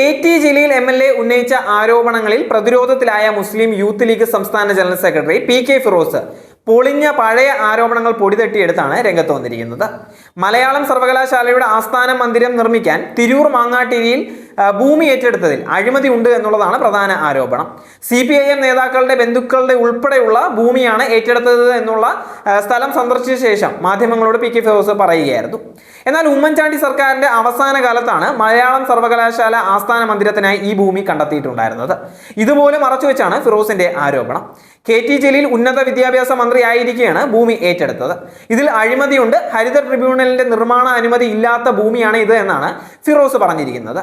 K T Jaleel M L A ഉന്നയിച്ച ആരോപണങ്ങളിൽ പ്രതിരോധത്തിലായ മുസ്ലിം യൂത്ത് ലീഗ് സംസ്ഥാന general secretary P K Firoz പൊളിഞ്ഞ പഴയ ആരോപണങ്ങൾ പൊടിതട്ടിയെടുത്താണ് രംഗത്ത് വന്നിരിക്കുന്നത്. മലയാളം സർവകലാശാലയുടെ ആസ്ഥാന മന്ദിരം നിർമ്മിക്കാൻ തിരൂർ മാങ്ങാട്ടിരിയിൽ ഭൂമി ഏറ്റെടുത്തതിൽ അഴിമതി ഉണ്ട് എന്നുള്ളതാണ് പ്രധാന ആരോപണം. സി പി ഐ എം നേതാക്കളുടെ ബന്ധുക്കളുടെ ഉൾപ്പെടെയുള്ള ഭൂമിയാണ് ഏറ്റെടുത്തത് എന്നുള്ള സ്ഥലം സന്ദർശിച്ച ശേഷം മാധ്യമങ്ങളോട് പി കെ ഫിറോസ് പറയുകയായിരുന്നു. എന്നാൽ ഉമ്മൻചാണ്ടി സർക്കാരിന്റെ അവസാന കാലത്താണ് മലയാളം സർവകലാശാല ആസ്ഥാന മന്ദിരത്തിനായി ഈ ഭൂമി കണ്ടെത്തിയിട്ടുണ്ടായിരുന്നത്. ഇതുപോലെ മറച്ചുവെച്ചാണ് ഫിറോസിന്റെ ആരോപണം. കെ ടി ജലീൽ ഉന്നത വിദ്യാഭ്യാസ മന്ത്രിയായിരിക്കെയാണ് ഭൂമി ഏറ്റെടുത്തത്. ഇതിൽ അഴിമതിയുണ്ട് ഹരിത ട്രിബ്യൂണലിന്റെ നിർമ്മാണ അനുമതി ഇല്ലാത്ത ഭൂമിയാണ് ഇത് എന്നാണ് ഫിറോസ് പറഞ്ഞിരിക്കുന്നത്.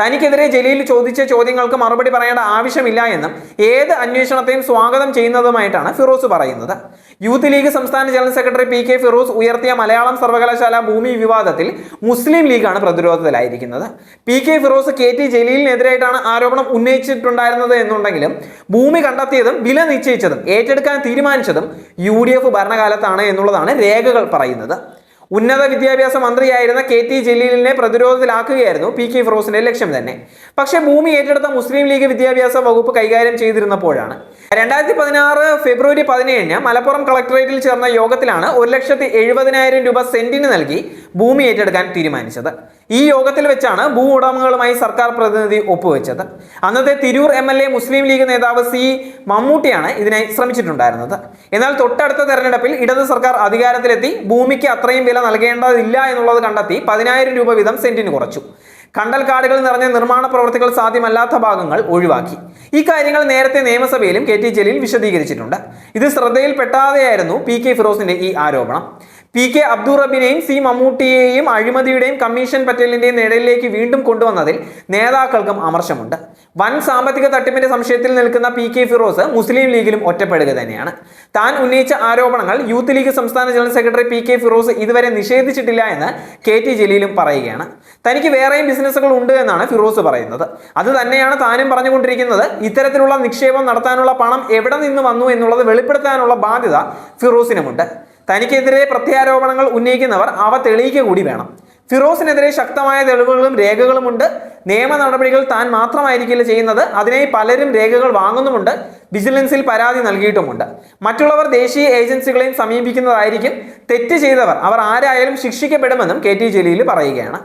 തനിക്കെതിരെ ജലീൽ ചോദിച്ച ചോദ്യങ്ങൾക്ക് മറുപടി പറയേണ്ട ആവശ്യമില്ല എന്നും ഏത് അന്വേഷണത്തെയും സ്വാഗതം ചെയ്യുന്നതുമായിട്ടാണ് ഫിറോസ് പറയുന്നത്. യൂത്ത് ലീഗ് സംസ്ഥാന general secretary P K Firoz ഉയർത്തിയ മലയാളം സർവകലാശാല ഭൂമി വിവാദത്തിൽ മുസ്ലിം ലീഗാണ് പ്രതിരോധത്തിലായിരിക്കുന്നത്. P K Firoz K T ജലീലിനെതിരായിട്ടാണ് ആരോപണം ഉന്നയിച്ചിട്ടുണ്ടായിരുന്നത് എന്നുണ്ടെങ്കിലും ഭൂമി കണ്ടെത്തിയതും വില നിശ്ചയിച്ചതും ഏറ്റെടുക്കാൻ തീരുമാനിച്ചതും യു ഡി എഫ് ഭരണകാലത്താണ് എന്നുള്ളതാണ് രേഖകൾ പറയുന്നത്. ഉന്നത വിദ്യാഭ്യാസ മന്ത്രിയായിരുന്ന കെ ടി ജലീലിനെ പ്രതിരോധത്തിലാക്കുകയായിരുന്നു പി കെ ഫിറോസിന്റെ ലക്ഷ്യം തന്നെ. പക്ഷേ ഭൂമി ഏറ്റെടുത്ത മുസ്ലിം ലീഗ് വിദ്യാഭ്യാസ വകുപ്പ് കൈകാര്യം ചെയ്തിരുന്നപ്പോഴാണ്. രണ്ടായിരത്തി പതിനാറ് ഫെബ്രുവരി പതിനേഴിന് മലപ്പുറം കളക്ടറേറ്റിൽ ചേർന്ന യോഗത്തിലാണ് ഒരു ലക്ഷത്തി എഴുപതിനായിരം രൂപ സെന്റിന് നൽകി ഭൂമി ഏറ്റെടുക്കാൻ തീരുമാനിച്ചത്. ഈ യോഗത്തിൽ വെച്ചാണ് ഭൂ ഉടമകളുമായി സർക്കാർ പ്രതിനിധി ഒപ്പുവെച്ചത്. അന്നത്തെ Tirur M L A Muslim League നേതാവ് സി മമ്മൂട്ടിയാണ് ഇതിനായി ശ്രമിച്ചിട്ടുണ്ടായിരുന്നത്. എന്നാൽ തൊട്ടടുത്ത തെരഞ്ഞെടുപ്പിൽ ഇടത് സർക്കാർ അധികാരത്തിലെത്തി ഭൂമിക്ക് അത്രയും വില നൽകേണ്ടതില്ല എന്നുള്ളത് കണ്ടെത്തി പതിനായിരം രൂപ വീതം സെന്റിന് കുറച്ചു. കണ്ടൽ കാടുകൾ നിറഞ്ഞ നിർമ്മാണ പ്രവർത്തികൾ സാധ്യമല്ലാത്ത ഭാഗങ്ങൾ ഒഴിവാക്കി. ഈ കാര്യങ്ങൾ നേരത്തെ നിയമസഭയിലും കെ ടി ജലീൽ വിശദീകരിച്ചിട്ടുണ്ട്. ഇത് ശ്രദ്ധയിൽപ്പെട്ടാതെയായിരുന്നു പി കെ ഫിറോസിന്റെ ഈ ആരോപണം. പി കെ അബ്ദുൾ റബിനെയും സി മമ്മൂട്ടിയെയും അഴിമതിയുടെയും കമ്മീഷൻ പറ്റേലിന്റെയും നിഴലിലേക്ക് വീണ്ടും കൊണ്ടുവന്നതിൽ നേതാക്കൾക്കും അമർശമുണ്ട്. വൻ സാമ്പത്തിക തട്ടിപ്പിന്റെ സംശയത്തിൽ നിൽക്കുന്ന പി കെ ഫിറോസ് മുസ്ലിം ലീഗിലും ഒറ്റപ്പെടുക തന്നെയാണ്. താൻ ഉന്നയിച്ച ആരോപണങ്ങൾ യൂത്ത് ലീഗ് സംസ്ഥാന general secretary P K Firoz ഇതുവരെ നിഷേധിച്ചിട്ടില്ല എന്ന് കെ ടി ജലീലും പറയുകയാണ്. തനിക്ക് വേറെയും ബിസിനസ്സുകൾ ഉണ്ട് എന്നാണ് ഫിറോസ് പറയുന്നത്. അത് തന്നെയാണ് താനും പറഞ്ഞുകൊണ്ടിരിക്കുന്നത്. ഇത്തരത്തിലുള്ള നിക്ഷേപം നടത്താനുള്ള പണം എവിടെ നിന്ന് വന്നു എന്നുള്ളത് വെളിപ്പെടുത്താനുള്ള ബാധ്യത ഫിറോസിനുമുണ്ട്. തനിക്കെതിരെ പ്രത്യാരോപണങ്ങൾ ഉന്നയിക്കുന്നവർ അവ തെളിയിക്കുക കൂടി വേണം. ഫിറോസിനെതിരെ ശക്തമായ തെളിവുകളും രേഖകളുമുണ്ട് നിയമ നടപടികൾ താൻ മാത്രമായിരിക്കില്ല ചെയ്യുന്നത്. അതിനായി പലരും രേഖകൾ വാങ്ങുന്നുമുണ്ട്. വിജിലൻസിൽ പരാതി നൽകിയിട്ടുമുണ്ട്. മറ്റുള്ളവർ ദേശീയ ഏജൻസികളെയും സമീപിക്കുന്നതായിരിക്കും. തെറ്റ് ചെയ്തവർ അവർ ആരായാലും ശിക്ഷിക്കപ്പെടുമെന്നും കെ ടി ജലീൽ പറയുകയാണ്.